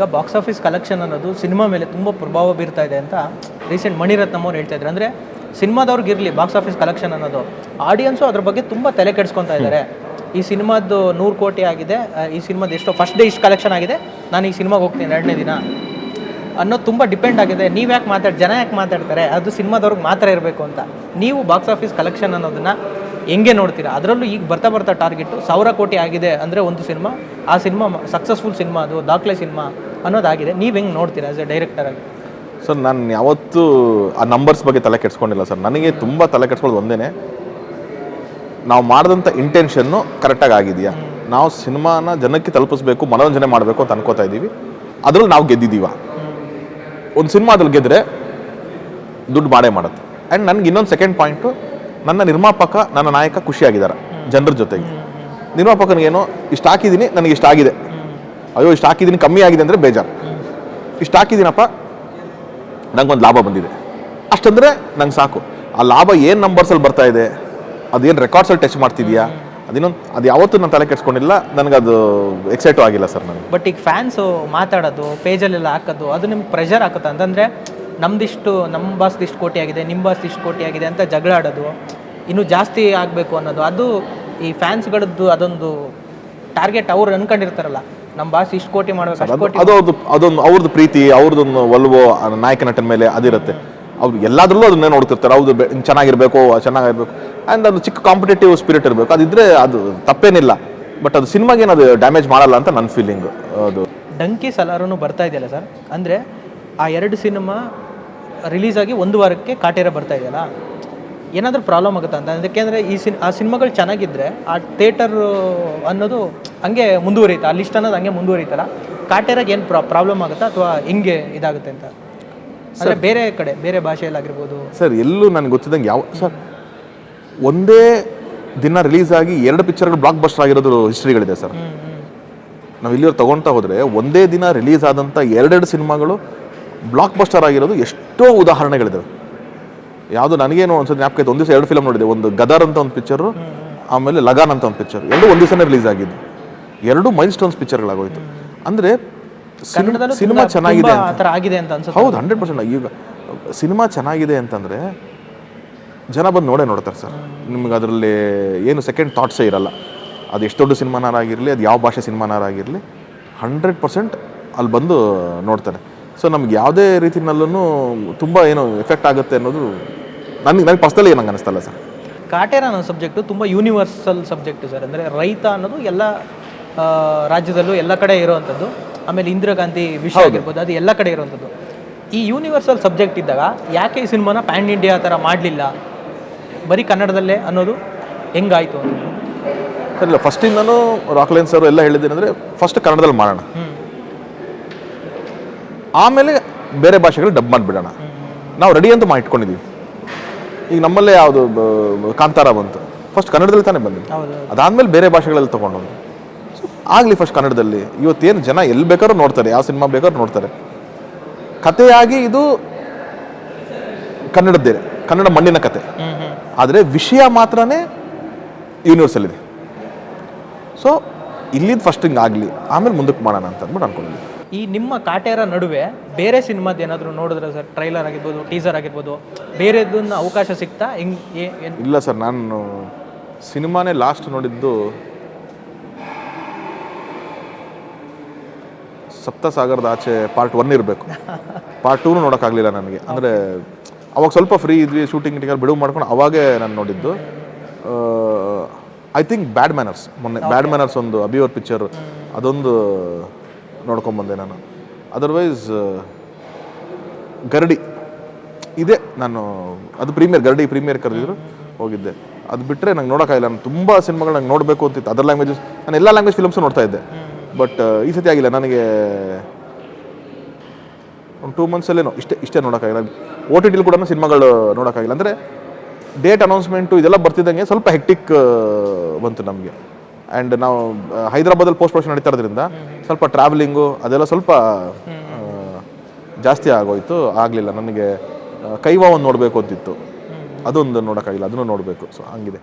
ಈಗ box office collection ಅನ್ನೋದು cinema ಮೇಲೆ ತುಂಬ ಪ್ರಭಾವ ಬೀರ್ತಾ ಇದೆ ಅಂತ ರೀಸೆಂಟ್ ಮಣಿರತ್ನಮ್ ಅವ್ರು ಹೇಳ್ತಾ ಇದ್ರು. ಅಂದರೆ ಸಿನಿಮಾದವ್ರಿಗೆ ಇರಲಿ ಬಾಕ್ಸ್ ಆಫೀಸ್ ಕಲೆಕ್ಷನ್ ಅನ್ನೋದು. ಆಡಿಯನ್ಸು ಅದ್ರ ಬಗ್ಗೆ ತುಂಬ ತಲೆ ಕೆಡಿಸ್ಕೊತಾ ಇದ್ದಾರೆ ಈ ಸಿನಿಮಾದ್ದು ನೂರು ಕೋಟಿ ಆಗಿದೆ. ಈ ಸಿನಿಮಾದ ಎಷ್ಟೋ ಫಸ್ಟ್ ಡೇ ಇಷ್ಟು ಕಲೆಕ್ಷನ್ ಆಗಿದೆ. ನಾನು ಈ ಸಿನಿಮಾಗೆ ಹೋಗ್ತೀನಿ ಎರಡನೇ ದಿನ. ಅನ್ನೋದು ತುಂಬ ಡಿಪೆಂಡ್ ಆಗಿದೆ. ನೀವು ಯಾಕೆ ಮಾತಾಡಿ ಜನ ಯಾಕೆ ಮಾತಾಡ್ತಾರೆ? ಅದು ಸಿನಿಮಾದವ್ರಿಗೆ ಮಾತ್ರ ಇರಬೇಕು ಅಂತ. ನೀವು ಬಾಕ್ಸ್ ಆಫೀಸ್ ಕಲೆಕ್ಷನ್ ಅನ್ನೋದನ್ನು ಹೆಂಗೆ ನೋಡ್ತೀರಾ? ಅದರಲ್ಲೂ ಈಗ ಬರ್ತಾ ಬರ್ತಾ ಟಾರ್ಗೆಟು ಸಾವಿರ ಕೋಟಿ ಆಗಿದೆ ಅಂದರೆ ಒಂದು ಸಿನಿಮಾ. ಆ ಸಿನಿಮಾ ಸಕ್ಸಸ್ಫುಲ್ ಸಿನಿಮಾ ಅದು ದಾಖಲೆ ಸಿನಿಮಾ. ಅನ್ನೋದಾಗಿದೆ. ನೀವು ಹೆಂಗೆ ನೋಡ್ತೀರಾ ಆಸ್ ಎ ಡೈರೆಕ್ಟರ್ ಆಗಿ? ಸರ್, ನಾನು ಯಾವತ್ತೂ ಆ ನಂಬರ್ಸ್ ಬಗ್ಗೆ ತಲೆ ಕೆಡ್ಸ್ಕೊಂಡಿಲ್ಲ ಸರ್. ನನಗೆ ತುಂಬ ತಲೆ ಕೆಡ್ಸ್ಕೊಳ್ಳೋದು ಒಂದೇ ನಾವು ಮಾಡಿದಂಥ ಇಂಟೆನ್ಷನ್ನು ಕರೆಕ್ಟಾಗಿ ಆಗಿದೆಯಾ? ನಾವು ಸಿನಿಮಾನ ಜನಕ್ಕೆ ತಲುಪಿಸ್ಬೇಕು, ಮನೋರಂಜನೆ ಮಾಡಬೇಕು ಅಂತ ಅನ್ಕೋತಾ ಇದ್ದೀವಿ. ಅದರಲ್ಲಿ ನಾವು ಗೆದ್ದಿದ್ದೀವ. ಒಂದು ಸಿನಿಮಾ ಅದ್ರಲ್ಲಿ ಗೆದ್ದರೆ ದುಡ್ಡು ಮಾಡೇ ಮಾಡುತ್ತೆ. ಆ್ಯಂಡ್ ನನಗೆ ಇನ್ನೊಂದು ಸೆಕೆಂಡ್ ಪಾಯಿಂಟು ನನ್ನ ನಿರ್ಮಾಪಕ, ನನ್ನ ನಾಯಕ ಖುಷಿಯಾಗಿದ್ದಾರೆ, ಜನರ ಜೊತೆಗೆ. ನಿರ್ಮಾಪಕನಿಗೇನು, ಇಷ್ಟ ಹಾಕಿದ್ದೀನಿ, ನನಗೆ ಇಷ್ಟ ಆಗಿದೆ. ಅಯ್ಯೋ, ಇಷ್ಟು ಹಾಕಿದ್ದೀನಿ, ಕಮ್ಮಿ ಆಗಿದೆ ಅಂದರೆ ಬೇಜಾರು. ಇಷ್ಟು ಹಾಕಿದ್ದೀನಪ್ಪ, ನಂಗೊಂದು ಲಾಭ ಬಂದಿದೆ. ಅಷ್ಟಂದರೆ ನಂಗೆ ಸಾಕು. ಆ ಲಾಭ ಏನು ನಂಬರ್ಸಲ್ಲಿ ಬರ್ತಾ ಇದೆ? ಅದೇನು ರೆಕಾರ್ಡ್ಸಲ್ಲಿ ಟಚ್ ಮಾಡ್ತಿದ್ಯಾ? ಅದಿನ್ನೊಂದು, ಅದು ಯಾವತ್ತೂ ನಾನು ತಲೆ ಕೆಡ್ಸ್ಕೊಂಡಿಲ್ಲ. ಅದು ಎಕ್ಸೈಟು ಆಗಿಲ್ಲ ಸರ್ ನನಗೆ ಬಟ್ ಈಗ ಫ್ಯಾನ್ಸು ಮಾತಾಡೋದು ಪೇಜಲ್ಲೆಲ್ಲ ಹಾಕೋದು, ಅದು ನಿಮ್ಗೆ ಪ್ರೆಷರ್ ಹಾಕುತ್ತೆ? ಅಂತಂದರೆ ನಮ್ದಿಷ್ಟು ನಮ್ಮ ಬಾಸ್ದು ಇಷ್ಟು ಕೋಟಿ ಆಗಿದೆ ನಿಮ್ಮ ಬಾಸ್ದು ಇಷ್ಟು ಕೋಟಿ ಆಗಿದೆ ಅಂತ ಜಗಳ ಆಡೋದು, ಇನ್ನೂ ಜಾಸ್ತಿ ಆಗಬೇಕು ಅನ್ನೋದು, ಅದು ಈ ಫ್ಯಾನ್ಸ್ಗಳದ್ದು ಅದೊಂದು ಟಾರ್ಗೆಟ್ ಅವ್ರು ಅನ್ಕೊಂಡಿರ್ತಾರಲ್ಲ. ನಮ್ಮ ಬಾಸ್ ಇಷ್ಟು ಕೋಟಿ ಮಾಡಬೇಕು ಅಷ್ಟು ಕೋಟಿ ಅದು ಅದು ಅದೊಂದು ಅವ್ರದ್ದು ಪ್ರೀತಿ ಅವ್ರದ್ದೊಂದು ಒಲ್ವೋ ಆ ನಾಯಕ ನಟನ ಮೇಲೆ ಅದಿರುತ್ತೆ. ಅವ್ರು ಎಲ್ಲಾದ್ರಲ್ಲೂ ಅದನ್ನೇ ನೋಡ್ತಿರ್ತಾರೆ. ಹಿಂಗ್ ಚೆನ್ನಾಗಿರ್ಬೇಕು ಚೆನ್ನಾಗಿರ್ಬೇಕು. ಆ್ಯಂಡ್ ಅದು ಚಿಕ್ಕ ಕಾಂಪಿಟೇಟಿವ್ ಸ್ಪಿರಿಟ್ ಇರಬೇಕು. ಅದಿದ್ರೆ ಅದು ತಪ್ಪೇನಿಲ್ಲ. ಬಟ್ ಅದು ಸಿನಿಮಾಗೇನು ಅದು ಡ್ಯಾಮೇಜ್ ಮಾಡಲ್ಲ ಅಂತ ನನ್ನ ಫೀಲಿಂಗ್ ಅದು. ಡಂಕಿ ಸಲಾರನು ಬರ್ತಾ ಇದೆಯಲ್ಲ ಸರ್ ಅಂದರೆ ಆ ಎರಡು ಸಿನಿಮಾ ರಿಲೀಸ್ ಆಗಿ ಒಂದು ವಾರಕ್ಕೆ ಕಾಟೇರ ಬರ್ತಾ ಇದೆಯಲ್ಲ? ಏನಾದರೂ ಪ್ರಾಬ್ಲಮ್ ಆಗುತ್ತಾ ಅಂತ? ಅದಕ್ಕೆಂದರೆ ಈ ಸಿನ್ ಆ ಸಿನಿಮಾಗಳು ಚೆನ್ನಾಗಿದ್ದರೆ ಆ ಥೇಟರ್ ಅನ್ನೋದು ಹಂಗೆ ಮುಂದುವರಿಯುತ್ತೆ. ಆ ಲಿಸ್ಟ್ ಅನ್ನೋದು ಹಂಗೆ ಮುಂದುವರಿತಲ್ಲ ಕಾಟೇರಾಗೆ ಏನು ಪ್ರಾಬ್ಲಮ್ ಆಗುತ್ತಾ ಅಥವಾ ಹಿಂಗೆ ಇದಾಗುತ್ತೆ ಅಂತ? ಸರ್. ಬೇರೆ ಕಡೆ ಬೇರೆ ಭಾಷೆಯಲ್ಲಾಗಿರ್ಬೋದು ಸರ್ ಎಲ್ಲೂ ನನಗೆ ಗೊತ್ತಿದ್ದಂಗೆ ಯಾವ ಸರ್ ಒಂದೇ ದಿನ ರಿಲೀಸ್ ಆಗಿ ಎರಡು ಪಿಕ್ಚರ್ಗಳು ಬ್ಲಾಕ್ ಬಸ್ಟರ್ ಆಗಿರೋದು ಹಿಸ್ಟ್ರಿಗಳಿದೆ ಸರ್. ನಾವು ಇಲ್ಲಿಯವ್ರು ತಗೊಳ್ತಾ ಹೋದರೆ ಒಂದೇ ದಿನ ರಿಲೀಸ್ ಆದಂಥ ಎರಡೆರಡು ಸಿನಿಮಾಗಳು ಬ್ಲಾಕ್ ಬಸ್ಟರ್ ಆಗಿರೋದು ಎಷ್ಟೋ ಉದಾಹರಣೆಗಳಿದ್ದಾವೆ ಯಾವುದು ನನಗೇನು ಒಂದ್ಸತಿ ಜ್ಞಾಪಕ ಇದೆ ಒಂದು ದಿವಸ ಎರಡು ಫಿಲಮ್ ನೋಡಿದೆ. ಒಂದು ಗದರ್ ಅಂತ ಒಂದು ಪಿಕ್ಚರ್ ಆಮೇಲೆ ಲಗಾನ್ ಅಂತ ಒಂದು ಪಿಕ್ಚರ್ ಎರಡು ಒಂದು ದಿವಸನೇ ರಿಲೀಸ್ ಆಗಿದ್ದು. ಎರಡು ಮೈಲ್ ಸ್ಟೋನ್ಸ್ ಪಿಕ್ಚರ್ಗಳಾಗೋಯ್ತು ಅಂದರೆ ಸಿನಿಮಾ ಚೆನ್ನಾಗಿದೆ ಹೌದು ಹಂಡ್ರೆಡ್ ಪರ್ಸೆಂಟ್ ಈಗ ಸಿನಿಮಾ ಚೆನ್ನಾಗಿದೆ ಅಂತಂದರೆ ಜನ ಬಂದು ನೋಡೇ ನೋಡ್ತಾರೆ ಸರ್. ನಿಮ್ಗೆ ಅದರಲ್ಲಿ ಏನು ಸೆಕೆಂಡ್ ಥಾಟ್ಸೇ ಇರಲ್ಲ. ಅದು ಎಷ್ಟು ದೊಡ್ಡ ಸಿನಿಮಾನಾರಾಗಿರಲಿ ಅದು ಯಾವ ಭಾಷೆ ಸಿನಿಮಾನಾರಾಗಿರಲಿ ಹಂಡ್ರೆಡ್ ಪರ್ಸೆಂಟ್ ಅಲ್ಲಿ ಬಂದು ನೋಡ್ತಾರೆ. ಸೊ ನಮ್ಗೆ ಯಾವುದೇ ರೀತಿನಲ್ಲೂ ತುಂಬ ಏನು ಎಫೆಕ್ಟ್ ಆಗುತ್ತೆ ಅನ್ನೋದು ನನಗೆ ನನಗೆ ಪರ್ಸ್ನಲಿ ಏನು ಹಂಗೆ ಅನಿಸ್ತಲ್ಲ ಸರ್. ಕಾಟೇರ ಅನ್ನೋ ಸಬ್ಜೆಕ್ಟು ತುಂಬ ಯೂನಿವರ್ಸಲ್ ಸಬ್ಜೆಕ್ಟು ಸರ್. ಅಂದರೆ ರೈತ ಅನ್ನೋದು ಎಲ್ಲ ರಾಜ್ಯದಲ್ಲೂ ಎಲ್ಲ ಕಡೆ ಇರುವಂಥದ್ದು. ಆಮೇಲೆ ಇಂದಿರಾ ಗಾಂಧಿ ವಿಷಯ ಆಗಿರ್ಬೋದು ಅದು ಎಲ್ಲ ಕಡೆ ಇರುವಂಥದ್ದು. ಈ ಯೂನಿವರ್ಸಲ್ ಸಬ್ಜೆಕ್ಟ್ ಇದ್ದಾಗ ಯಾಕೆ ಈ ಸಿನಿಮಾನ ಪ್ಯಾನ್ ಇಂಡಿಯಾ ಥರ ಮಾಡಲಿಲ್ಲ? ಬರೀ ಕನ್ನಡದಲ್ಲೇ ಅನ್ನೋದು ಹೆಂಗಾಯಿತು ಅಂತ? ಸರ್ ಇಲ್ಲ ಫಸ್ಟಿಂದನೂ ರಾಕ್ಲೈನ್ ಸರ್ ಎಲ್ಲ ಹೇಳಿದ್ದೇನೆಂದರೆ ಫಸ್ಟ್ ಕನ್ನಡದಲ್ಲಿ ಮಾಡೋಣ. ಆಮೇಲೆ ಬೇರೆ ಭಾಷೆಗಳು ಡಬ್ ಮಾಡಿಬಿಡೋಣ. ನಾವು ರೆಡಿ ಅಂತ ಮಾಡಿ ಇಟ್ಕೊಂಡಿದ್ದೀವಿ ಈಗ ನಮ್ಮಲ್ಲೇ ಯಾವುದು ಕಾಂತಾರ ಬಂತು. ಫಸ್ಟ್ ಕನ್ನಡದಲ್ಲಿ ತಾನೇ ಬಂದಿದ್ದು. ಹೌದು ಅದಾದ್ಮೇಲೆ ಬೇರೆ ಭಾಷೆಗಳಲ್ಲಿ ತೊಗೊಂಡು ಸೊ ಆಗಲಿ ಫಸ್ಟ್ ಕನ್ನಡದಲ್ಲಿ. ಇವತ್ತೇನು ಜನ ಎಲ್ಲಿ ಬೇಕಾದ್ರೂ ನೋಡ್ತಾರೆ ಯಾವ ಸಿನಿಮಾ ಬೇಕಾದ್ರೂ ನೋಡ್ತಾರೆ. ಕಥೆಯಾಗಿ ಇದು ಕನ್ನಡದ್ದೇ ಕನ್ನಡ ಮಣ್ಣಿನ ಕತೆ. ಆದರೆ ವಿಷಯ ಮಾತ್ರನೇ ಯೂನಿವರ್ಸಲ್ ಇದೆ. ಸೊ ಇಲ್ಲಿದ್ದು ಫಸ್ಟ್ ಹಿಂಗೆ ಆಗಲಿ ಆಮೇಲೆ ಮುಂದಕ್ಕೆ ಮಾಡೋಣ ಅಂತ ಅಂದ್ಬಿಟ್ಟು ಅನ್ಕೊಂಡಿದ್ವಿ ಈ ನಿಮ್ಮ ಕಾಟೇರ ನಡುವೆ ಬೇರೆ ಸಿನಿಮಾದ ಏನಾದರೂ ನೋಡಿದ್ರೆ ಸರ್? ಟ್ರೈಲರ್ ಆಗಿರ್ಬೋದು ಟೀಸರ್ ಆಗಿರ್ಬೋದು ಬೇರೆದನ್ನ ಅವಕಾಶ ಸಿಗ್ತಾ? ಹಿಂಗೆ ಇಲ್ಲ ಸರ್ ನಾನು ಸಿನಿಮಾನೇ ಲಾಸ್ಟ್ ನೋಡಿದ್ದು ಸಪ್ತಸಾಗರದ ಆಚೆ ಪಾರ್ಟ್ ಒನ್ ಇರಬೇಕು. ಪಾರ್ಟ್ ಟೂನು ನೋಡೋಕ್ಕಾಗಲಿಲ್ಲ ನನಗೆ. ಅಂದರೆ ಅವಾಗ ಸ್ವಲ್ಪ ಫ್ರೀ ಇದ್ವಿ ಶೂಟಿಂಗ್ ಗಿಟಿಂಗ್ ಬಿಡುವು ಮಾಡ್ಕೊಂಡು ಅವಾಗೇ ನಾನು ನೋಡಿದ್ದು. ಐ ಥಿಂಕ್ ಬ್ಯಾಡ್ ಮ್ಯಾನರ್ಸ್ ಮೊನ್ನೆ ಬ್ಯಾಡ್ ಮ್ಯಾನರ್ಸ್ ಒಂದು ಅಬಿಯೋರ್ ಪಿಕ್ಚರ್ ಅದೊಂದು ನೋಡ್ಕೊಂಬಂದೆ ನಾನು. ಅದರ್ವೈಸ್ ಗರಡಿ. ಇದೆ, ನಾನು, ಅದು ಪ್ರೀಮಿಯರ್ ಗರಡಿ ಪ್ರೀಮಿಯರ್ ಕರೆದಿದ್ರು, ಹೋಗಿದ್ದೆ. ಅದು ಬಿಟ್ಟರೆ ನಂಗೆ ನೋಡೋಕ್ಕಾಗಿಲ್ಲ ನಾನು ತುಂಬ ಸಿನಿಮಾಗಳು ನಂಗೆ ನೋಡಬೇಕು ಅಂತಿತ್ತು. ಅದರ್ ಲ್ಯಾಂಗ್ವೇಜಸ್ ನಾನು ಎಲ್ಲ ಲ್ಯಾಂಗ್ವೇಜ್ ಫಿಲ್ಮ್ಸ್ ನೋಡ್ತಾ ಇದ್ದೆ. ಬಟ್ ಈ ಸತಿ ಆಗಿಲ್ಲ. ನನಗೆ ಒಂದು ಟೂ ಮಂತ್ಸಲ್ಲೇನೋ ಇಷ್ಟೇ ಇಷ್ಟೇ ನೋಡೋಕ್ಕಾಗಿಲ್ಲ ಓ ಟಿ ಟಿಲಿ ಕೂಡ ಸಿನಿಮಾಗಳು ನೋಡೋಕ್ಕಾಗಿಲ್ಲ ಅಂದರೆ ಡೇಟ್ ಅನೌನ್ಸ್ಮೆಂಟು ಇದೆಲ್ಲ ಬರ್ತಿದ್ದಂಗೆ ಸ್ವಲ್ಪ ಹೆಕ್ಟಿಕ್ ಬಂತು ನಮಗೆ. ಆ್ಯಂಡ್ ನಾವು ಹೈದರಾಬಾದಲ್ಲಿ ಪೋಸ್ಟ್ ಪ್ರೊಡಕ್ಷನ್ ನಡೀತಾ ಇರೋದ್ರಿಂದ ಸ್ವಲ್ಪ ಟ್ರಾವೆಲಿಂಗು ಅದೆಲ್ಲ ಸ್ವಲ್ಪ ಜಾಸ್ತಿ ಆಗೋಯ್ತು, ಆಗಲಿಲ್ಲ. ನನಗೆ ಕೈವಾ ಒಂದು ನೋಡಬೇಕು ಅಂತಿತ್ತು. ಅದೊಂದು ನೋಡೋಕ್ಕಾಗಿಲ್ಲ, ಅದನ್ನು ನೋಡಬೇಕು. ಸೊ ಹಂಗಿದೆ.